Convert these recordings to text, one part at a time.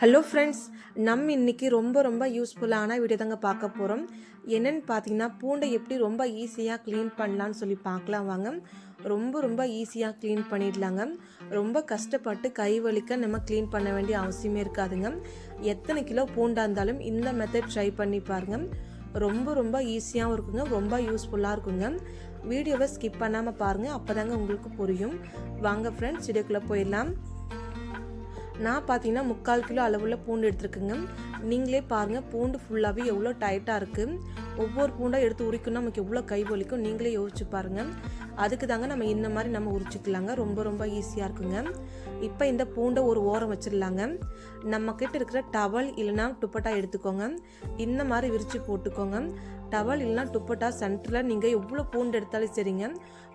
Hello friends நம்ம இன்னைக்கு ரொம்ப ரொம்ப யூஸ்ஃபுல்லான வீடியோ தாங்க பார்க்க போகிறோம் என்னென்னு பார்த்தீங்கன்னா பூண்டை எப்படி ரொம்ப ஈஸியாக க்ளீன் பண்ணலான்னு சொல்லி பார்க்கலாம் வாங்க. ரொம்ப ரொம்ப ஈஸியாக க்ளீன் பண்ணிடலாங்க. ரொம்ப கஷ்டப்பட்டு கை வலிக்க நம்ம க்ளீன் பண்ண வேண்டிய அவசியமே இருக்காதுங்க. எத்தனை கிலோ பூண்டாக இருந்தாலும் இந்த மெத்தட் ட்ரை பண்ணி பாருங்க. ரொம்ப ரொம்ப ஈஸியாகவும் இருக்குங்க ரொம்ப யூஸ்ஃபுல்லாக இருக்குங்க. வீடியோவை ஸ்கிப் பண்ணாமல் பாருங்கள் அப்போ தாங்க உங்களுக்கு புரியும். வாங்க ஃப்ரெண்ட்ஸ் வீடியோக்குள்ளே போயிடலாம். நான் பார்த்தீங்கன்னா முக்கால் கிலோ அளவுள்ள பூண்டு எடுத்துருக்குங்க. நீங்களே பாருங்கள் பூண்டு ஃபுல்லாகவே எவ்வளோ டைட்டாக இருக்குது ஒவ்வொரு பூண்டாக எடுத்து உரிக்கணும் நமக்கு எவ்வளோ கை வலிக்கும் நீங்களே யோசிச்சு பாருங்கள் அதுக்கு தாங்க நம்ம இந்த மாதிரி நம்ம உரிச்சிக்கலாங்க. ரொம்ப ரொம்ப ஈஸியாக இருக்குங்க. இப்போ இந்த பூண்டை ஒரு ஓரம் வச்சிடலாங்க. நம்ம கிட்ட இருக்கிற டவல் இல்லைனா துப்பட்டா எடுத்துக்கோங்க. இந்த மாதிரி விரித்து போட்டுக்கோங்க. டவல் இல்லைனா துப்பட்டா சென்டரில் நீங்கள் எவ்வளோ பூண்டு எடுத்தாலும் சரிங்க.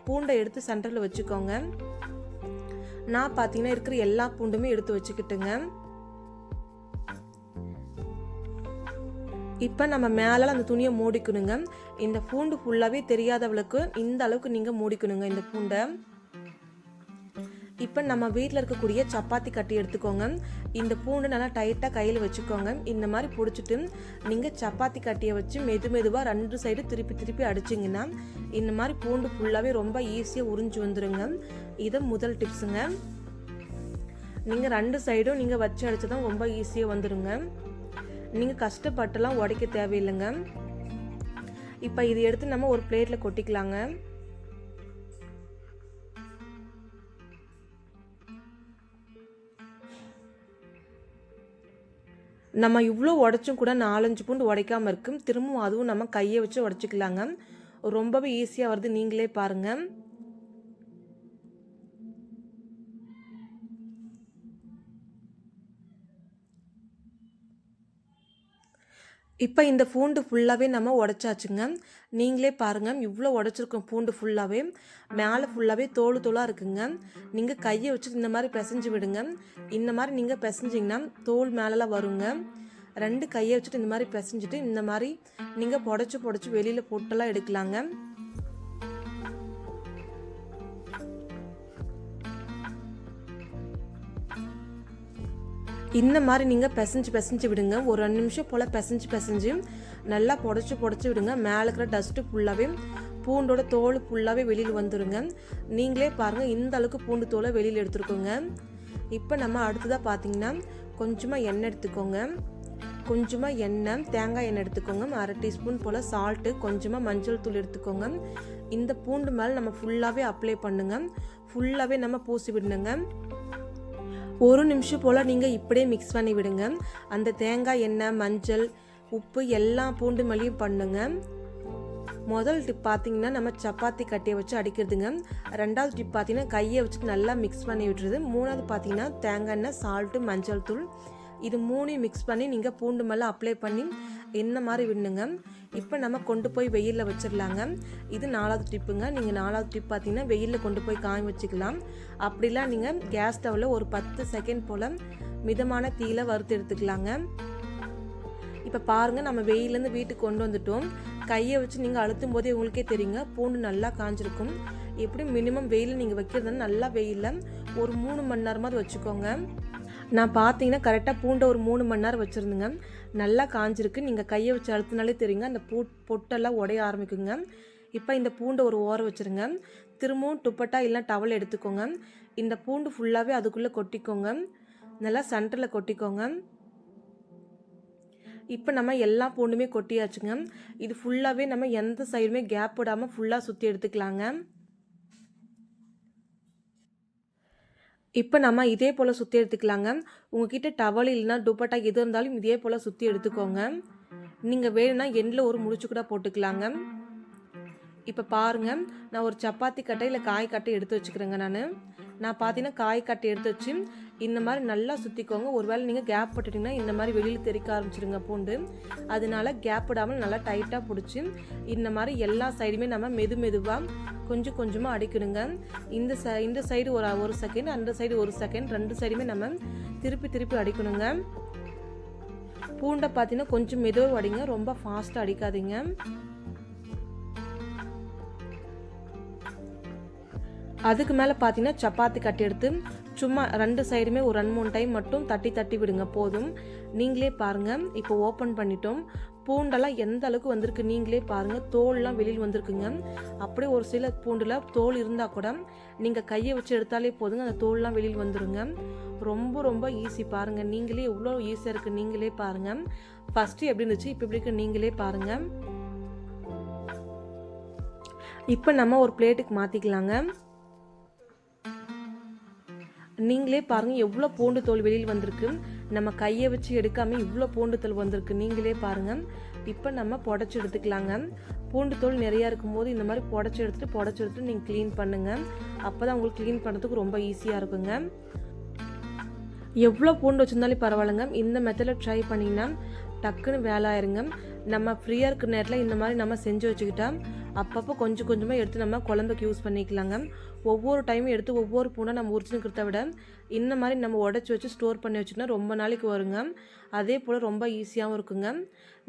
பூண்டை எடுத்து சென்டரில் வச்சுக்கோங்க. நான் பார்த்தீங்கன்னா இருக்கிற எல்லா பூண்டுமே எடுத்து வச்சுக்கிட்டுங்க. இப்போ நம்ம மேலே அந்த துணியை மூடிக்கணுங்க. இந்த பூண்டு ஃபுல்லாகவே தெரியாதவளுக்கு இந்த அளவுக்கு நீங்கள் மூடிக்கணுங்க இந்த பூண்டை. இப்போ நம்ம வீட்டில் இருக்கக்கூடிய சப்பாத்தி கட்டி எடுத்துக்கோங்க. இந்த பூண்டு நல்லா டைட்டாக கையில் வச்சுக்கோங்க. இந்த மாதிரி பிடிச்சிட்டு நீங்கள் சப்பாத்தி கட்டியை வச்சு மெது மெதுவாக ரெண்டு சைடு திருப்பி திருப்பி அடிச்சிங்கன்னா இந்த மாதிரி பூண்டு ஃபுல்லாகவே ரொம்ப ஈஸியாக உறிஞ்சு வந்துடுங்க இது முதல் டிப்ஸுங்க நீங்கள் ரெண்டு சைடும் நீங்கள் வச்சு அடித்து தான் ரொம்ப ஈஸியாக வந்துடுங்க நீங்கள் கஷ்டப்பட்டுலாம் உடைக்க தேவையில்லைங்க. இப்போ இது எடுத்து நம்ம ஒரு பிளேட்டில் கொட்டிக்கலாங்க. நம்ம இவ்வளோ உடச்சும் கூட நாலஞ்சு பூண்டு உடைக்காமல் இருக்கும். திரும்பவும் அதுவும் நம்ம கையை வச்சு உடச்சிக்கலாங்க. ரொம்பவே ஈஸியாக வருது. நீங்களே பாருங்கள் இப்போ இந்த பூண்டு ஃபுல்லாகவே நம்ம உடச்சாச்சுங்க. நீங்களே பாருங்கள் இவ்வளோ உடச்சிருக்கோம் பூண்டு ஃபுல்லாகவே மேலே ஃபுல்லாகவே தோல் தோலாக இருக்குங்க. நீங்கள் கையை வச்சுட்டு இந்த மாதிரி பிசைஞ்சு விடுங்க. இந்த மாதிரி நீங்கள் பிசைஞ்சிங்கன்னா தோல் மேலெலாம் வருங்க. ரெண்டு கையை வச்சுட்டு இந்த மாதிரி பிசைஞ்சிட்டு இந்த மாதிரி நீங்கள் புடச்சி புடச்சி வெளியில் போட்டெல்லாம் எடுக்கலாங்க. இந்த மாதிரி நீங்கள் பிசைஞ்சு பிசைஞ்சு விடுங்க. ஒரு ரெண்டு நிமிஷம் போல் பிசைஞ்சு பிசைஞ்சு நல்லா புடச்சி புடச்சி விடுங்க. மேலே இருக்கிற டஸ்ட்டு ஃபுல்லாகவே பூண்டோட தோல் ஃபுல்லாகவே வெளியில் வந்துடுங்க நீங்களே பாருங்கள் இந்த அளவுக்கு பூண்டு தோலை வெளியில் எடுத்துருக்கோங்க. இப்போ நம்ம அடுத்ததாக பார்த்தீங்கன்னா கொஞ்சமாக எண்ணெய் எடுத்துக்கோங்க. கொஞ்சமாக எண்ணெய் தேங்காய் எண்ணெய் எடுத்துக்கோங்க. அரை டீஸ்பூன் போல் சால்ட்டு கொஞ்சமாக மஞ்சள் தூள் எடுத்துக்கோங்க. இந்த பூண்டு மேலே நம்ம ஃபுல்லாகவே அப்ளை பண்ணுங்க. ஃபுல்லாகவே நம்ம பூசி விடணுங்க. ஒரு நிமிஷம் போல் நீங்கள் இப்படியே மிக்ஸ் பண்ணி விடுங்க. அந்த தேங்காய் எண்ணெய் மஞ்சள் உப்பு எல்லா பூண்டு மல்லியும் பண்ணுங்க. முதல் டிப் பார்த்தீங்கன்னா நம்ம சப்பாத்தி கட்டியை வச்சு அடிக்கிறதுங்க. ரெண்டாவது டிப் பார்த்தீங்கன்னா கையை வச்சுட்டு நல்லா மிக்ஸ் பண்ணி விட்டுறது. மூணாவது பார்த்தீங்கன்னா தேங்காய் எண்ணெய் சால்ட்டு மஞ்சள் தூள். இது மூணையும் மிக்ஸ் பண்ணி நீங்கள் பூண்டு மேலே அப்ளை பண்ணி என்ன மாதிரி விடணுங்க இப்போ நம்ம கொண்டு போய் வெயிலில் வச்சிடலாங்க. இது நாலாவது டிப்புங்க நீங்கள் நாலாவது டிப் பார்த்தீங்கன்னா வெயிலில் கொண்டு போய் காய வச்சுக்கலாம். அப்படிலாம் நீங்கள் கேஸ் ஸ்டவ்வில் ஒரு பத்து செகண்ட் போல் மிதமான தீயில வறுத்து எடுத்துக்கலாங்க. இப்போ பாருங்கள் நம்ம வெயிலேருந்து வீட்டுக்கு கொண்டு வந்துட்டோம். கையை வச்சு நீங்கள் அழுத்தும் போதே உங்களுக்கே தெரியுங்க. பூண்டு நல்லா காஞ்சிருக்கும். எப்படி மினிமம் வெயிலில் நீங்கள் வைக்கிறதுனா நல்லா வெயிலில் ஒரு மூணு மணி நேரமாவது வச்சுக்கோங்க. நான் பார்த்தீங்கன்னா கரெக்டாக பூண்டை ஒரு மூணு மணி நேரம் வச்சுருந்துங்க. நல்லா காஞ்சிருக்கு. நீங்கள் கையை வச்சு அழுத்தினாலே தெரியுங்க. அந்த பூ பொட்டெல்லாம் உடைய ஆரம்பிக்குங்க. இப்போ இந்த பூண்டை ஒரு ஓரம் வச்சுருங்க. திரும்பவும் துப்பட்டா இல்லை டவல் எடுத்துக்கோங்க. இந்த பூண்டு ஃபுல்லாகவே அதுக்குள்ளே கொட்டிக்கோங்க. நல்லா சென்டரில் கொட்டிக்கோங்க. இப்போ நம்ம எல்லா பூண்டுமே கொட்டியாச்சுங்க. இது ஃபுல்லாகவே நம்ம எந்த சைடுமே கேப் விடாமல் ஃபுல்லாக சுற்றி எடுத்துக்கலாங்க. இப்போ நம்ம இதே போல் சுற்றி எடுத்துக்கலாங்க. உங்ககிட்ட டவல் இல்லைனா துப்பட்டா எது இருந்தாலும் இதே போல் சுற்றி எடுத்துக்கோங்க. நீங்கள் வேணும்னா எண்ணில் ஒரு முடிச்சு கூட போட்டுக்கலாங்க. இப்போ பாருங்கள் நான் ஒரு சப்பாத்தி கட்டை இல்லை காய் கட்டை எடுத்து வச்சுக்கிறேங்க நான். நான் பார்த்தீங்கன்னா காய் கட்டை எடுத்து வச்சு இந்த மாதிரி நல்லா சுற்றிக்கோங்க ஒருவேளை நீங்கள் கேப் போட்டுட்டிங்கன்னா இந்த மாதிரி வெளியில் தெறிக்க ஆரம்பிச்சிடுங்க பூண்டு. அதனால கேப் விடாமல் நல்லா டைட்டாக பிடிச்சி இந்த மாதிரி எல்லா சைடுமே நம்ம மெது மெதுவாக கொஞ்சம் கொஞ்சமாக அடிக்கணுங்க. இந்த ச இந்த சைடு ஒரு ஒரு செகண்ட் அந்த சைடு ஒரு செகண்ட் ரெண்டு சைடுமே நம்ம திருப்பி திருப்பி அடிக்கணுங்க. பூண்டை பார்த்தீங்கன்னா கொஞ்சம் மெதுவாக அடிங்க. ரொம்ப ஃபாஸ்ட்டாக அடிக்காதீங்க. அதுக்கு மேலே பார்த்தீங்கன்னா சப்பாத்தி கட்டி எடுத்து சும்மா ரெண்டு சைடுமே ஒரு ரெண்டு மூணு டைம் மட்டும் தட்டி தட்டி விடுங்க போதும். நீங்களே பாருங்கள் இப்போ ஓப்பன் பண்ணிட்டோம். பூண்டெல்லாம் எந்த அளவுக்கு வந்திருக்கு நீங்களே பாருங்கள் தோல்லாம் வெளியில் வந்திருக்குங்க. அப்படியே ஒரு சில பூண்டில் தோல் இருந்தால் கூட நீங்கள் கையை வச்சு எடுத்தாலே போதுங்க. அந்த தோல்லாம் வெளியில் வந்துடுங்க ரொம்ப ரொம்ப ஈஸி பாருங்கள் நீங்களே எவ்வளோ ஈஸியாக இருக்குது நீங்களே பாருங்கள் ஃபஸ்ட்டு எப்படி இருந்துச்சு? இப்போ இப்படி இருக்கு? நீங்களே பாருங்கள் இப்போ நம்ம ஒரு பிளேட்டுக்கு மாற்றிக்கலாங்க நீங்களே பாருங்கள் எவ்வளோ பூண்டு தோல் வெளியில் வந்திருக்கு. நம்ம கையை வச்சு எடுக்காமல் இவ்வளோ பூண்டு தோல் வந்திருக்கு. நீங்களே பாருங்கள் இப்போ நம்ம புடச்சி எடுத்துக்கலாங்க. பூண்டு தோல் நிறையா இருக்கும்போது இந்த மாதிரி புடச்சி எடுத்துட்டு புடச்சி எடுத்துட்டு நீங்கள் க்ளீன் பண்ணுங்கள் அப்போ தான் உங்களுக்கு க்ளீன் பண்ணுறதுக்கு ரொம்ப ஈஸியாக இருக்குங்க. எவ்வளோ பூண்டு வச்சுருந்தாலும் பரவாயில்லைங்க. இந்த மெத்தடில் ட்ரை பண்ணிங்கன்னா டக்குன்னு வேலை ஆயிருங்க. நம்ம ஃப்ரீயாக இருக்கிற நேரத்தில் இந்த மாதிரி நம்ம செஞ்சு வச்சுக்கிட்டா அப்பப்போ கொஞ்சம் கொஞ்சமாக எடுத்து நம்ம குழம்புக்கு யூஸ் பண்ணிக்கலாங்க. ஒவ்வொரு டைமும் எடுத்து ஒவ்வொரு பூனை நம்ம உரிச்சுக்கிறத விட இந்த மாதிரி நம்ம உடச்சி வச்சு ஸ்டோர் பண்ணி வச்சுக்கிட்டா ரொம்ப நாளைக்கு வருங்க. அதே போல் ரொம்ப ஈஸியாகவும் இருக்குங்க.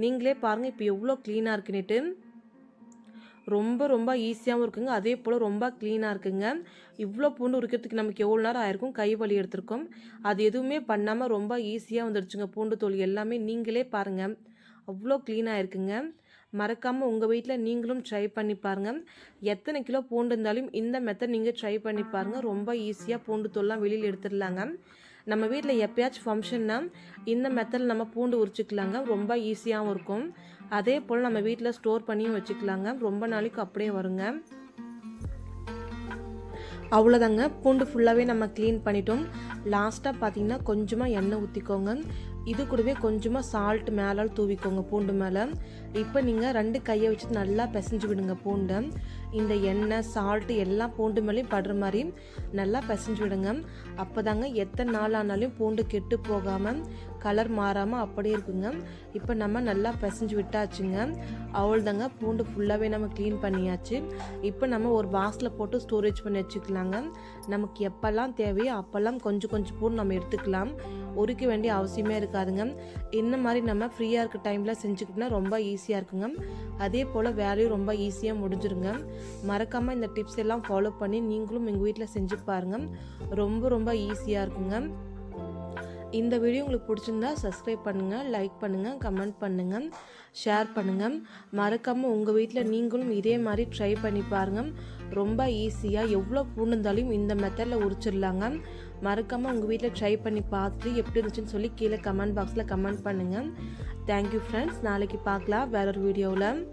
நீங்களே பாருங்கள் இப்போ எவ்வளோ க்ளீனாக இருக்குன்னுட்டு. ரொம்ப ரொம்ப ஈஸியாகவும் இருக்குங்க. அதே போல் ரொம்ப க்ளீனாக இருக்குங்க. இவ்வளோ பூண்டு உரிக்கிறதுக்கு நமக்கு எவ்வளோ நேரம் ஆயிருக்கும்? கை வலி எடுத்திருக்கோம். அது எதுவுமே பண்ணாமல் ரொம்ப ஈஸியாக வந்துடுச்சுங்க. பூண்டு தோல் எல்லாமே நீங்களே பாருங்கள் அவ்வளோ க்ளீனாக இருக்குங்க. மறக்காமல் உங்கள் வீட்டில் நீங்களும் ட்ரை பண்ணி பாருங்கள் எத்தனை கிலோ பூண்டு இருந்தாலும் இந்த மெத்தட் நீங்கள் ட்ரை பண்ணி பாருங்கள் ரொம்ப ஈஸியாக பூண்டு தோல்லாம் வெளியில் எடுத்துடலாங்க. நம்ம வீட்டில் எப்பயாச்சும் ஃபங்க்ஷன்னா இந்த மெத்தடில் நம்ம பூண்டு உரிச்சிக்கலாங்க. ரொம்ப ஈஸியாகவும் இருக்கும். அதே போல் நம்ம வீட்டில் ஸ்டோர் பண்ணியும் வச்சுக்கலாங்க. ரொம்ப நாளைக்கு அப்படியே வருங்க. அவ்வளோதாங்க பூண்டு ஃபுல்லாகவே நம்ம க்ளீன் பண்ணிட்டோம். லாஸ்ட்டாக பார்த்தீங்கன்னா கொஞ்சமாக எண்ணெய் ஊற்றிக்கோங்க இது கூடவே கொஞ்சமாக சால்ட் மேலே தூவிக்கோங்க பூண்டு மேலே. இப்போ நீங்கள் ரெண்டு கையை வச்சு நல்லா பிசைஞ்சு விடுங்க பூண்டை. இந்த எண்ணெய் சால்ட்டு எல்லாம் பூண்டு மேலேயும் படுற மாதிரி நல்லா பிசைஞ்சு விடுங்க. அப்போ தாங்க எத்தனை நாள் ஆனாலும் பூண்டு கெட்டு போகாமல் கலர் மாறாமல் அப்படியே இருக்குங்க. இப்போ நம்ம நல்லா பிசைஞ்சு விட்டாச்சுங்க. அவ்வளோதாங்க பூண்டு ஃபுல்லாகவே நம்ம க்ளீன் பண்ணியாச்சு. இப்போ நம்ம ஒரு பாக்ஸில் போட்டு ஸ்டோரேஜ் பண்ணி வச்சுக்கலாங்க. நமக்கு எப்போல்லாம் தேவையோ அப்போல்லாம் கொஞ்சம் கொஞ்சம் பூண்டு நம்ம எடுத்துக்கலாம். உரிக்க வேண்டிய அவசியமே இருக்காதுங்க. இந்த மாதிரி நம்ம ஃப்ரீயாக இருக்க டைமில் செஞ்சுக்கிட்டோம்னா ரொம்ப ஈஸியாக இருக்குங்க. அதே போல் வேலையும் ரொம்ப ஈஸியாக முடிஞ்சிருங்க. மறக்காமல் இந்த டிப்ஸ் எல்லாம் ஃபாலோ பண்ணி நீங்களும் எங்கள் வீட்டில் செஞ்சு பாருங்கள் ரொம்ப ரொம்ப ஈஸியாக இருக்குங்க. இந்த வீடியோ உங்களுக்கு பிடிச்சிருந்தா சப்ஸ்கிரைப் பண்ணுங்கள் லைக் பண்ணுங்கள் கமெண்ட் பண்ணுங்கள் ஷேர் பண்ணுங்கள் மறக்காமல் உங்கள் வீட்டில் நீங்களும் இதே மாதிரி ட்ரை பண்ணி பாருங்கள் ரொம்ப ஈஸியாக எவ்வளோ பூண்டுந்தாலும் இந்த மெத்தடில் உரிச்சிடலாங்க. மறக்காமல் உங்கள் வீட்டில் ட்ரை பண்ணி பார்த்துட்டு எப்படி இருந்துச்சுன்னு சொல்லி கீழே கமெண்ட் பாக்ஸில் கமெண்ட் பண்ணுங்கள் தேங்க்யூ ஃப்ரெண்ட்ஸ் நாளைக்கு பார்க்கலாம் வேற ஒரு வீடியோவில்